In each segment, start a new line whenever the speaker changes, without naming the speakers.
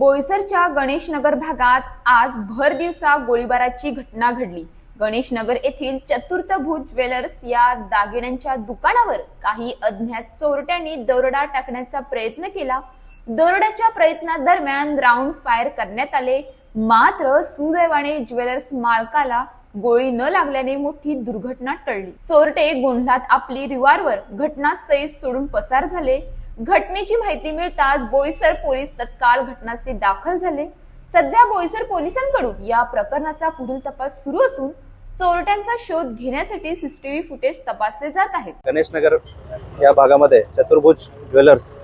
बोईसरच्या गणेशनगर भागात आज भर दिवसा गोळीबाराची घटना घडली. गणेशनगर येथील चतुर्थभूत ज्वेलर्स या दागिन्यांच्या दुकानावर काही अज्ञात चोरट्यांनी दरोडा टाकण्याचा प्रयत्न केला. दरोड्याच्या प्रयत्नादरम्यान राऊंड फायर करण्यात आले. मात्र सुदैवाने ज्वेलर्स मालकाला गोळी न लागल्याने मोठी दुर्घटना टळली. चोरटे गोंधळात आपली रिवारवर घटनास्थळी सोडून पसार झाले. घटनेची माहिती मिळताच बोईसर पोलीस तत्काळ घटनास्थळी दाखल झाले. सध्या बोईसर पोलिसांकडून या प्रकरणाचा पुढील तपास सुरू असून चोरट्यांचा शोध घेण्यासाठी सीसीटीव्ही फुटेज तपासले जात आहेत.
गणेशनगर या भागामध्ये चतुर्भुज ज्वेलर्स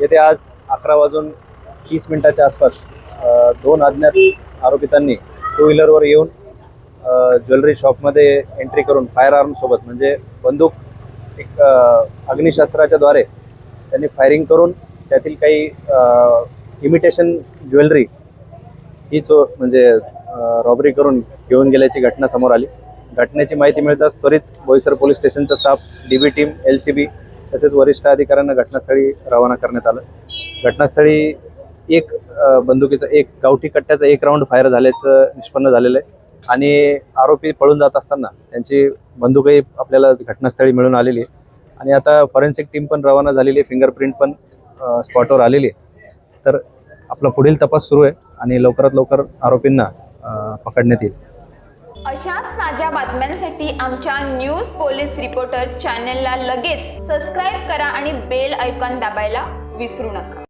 येथे आज अकरा वाजून तीस मिनिटाच्या आसपास अ, दोन अज्ञात आरोपितांनी टू व्हीलरवर येऊन अ, ज्वेलरी शॉपमध्ये एंट्री करून फायर आर्मसोबत म्हणजे बंदूक एक अ, अग्निशस्त्राच्या द्वारे त्यांनी फायरिंग करून त्यातील काही इमिटेशन ज्वेलरी ही चो म्हणजे रॉबरी करून घेऊन गेल्याची घटना समोर आली. घटनेची माहिती मिळताच त्वरित बोईसर पोलीस स्टेशनचा staff D B team L C B तसेच वरिष्ठ अधिकाऱ्यांना घटनास्थळी रवाना करण्यात आलं. घटनास्थळी एक बंदुकीचं बंदुकीचा एक गावठी कट्ट्याचा एक राऊंड फायर झाल्याचं निष्पन्न झालेलं आहे. आणि आरोपी पळून जात असताना त्यांची बंदूकही आपल्याला घटनास्थळी मिळून आलेली आहे. आणि आता फॉरेन्सिक टीम पण रवाना झालेली आहे फिंगरप्रिंट पण स्पॉटवर आलेली आहे. तर आपला पुढील तपास सुरू आहे आणि लवकरात लवकर आरोपींना पकडण्यात येईल.
अशाच ताज्या बातम्यांसाठी आमच्या न्यूज पोलीस रिपोर्टर चॅनलला लगेच सबस्क्राईब करा आणि बेल ऐकॉन दाबायला विसरू नका.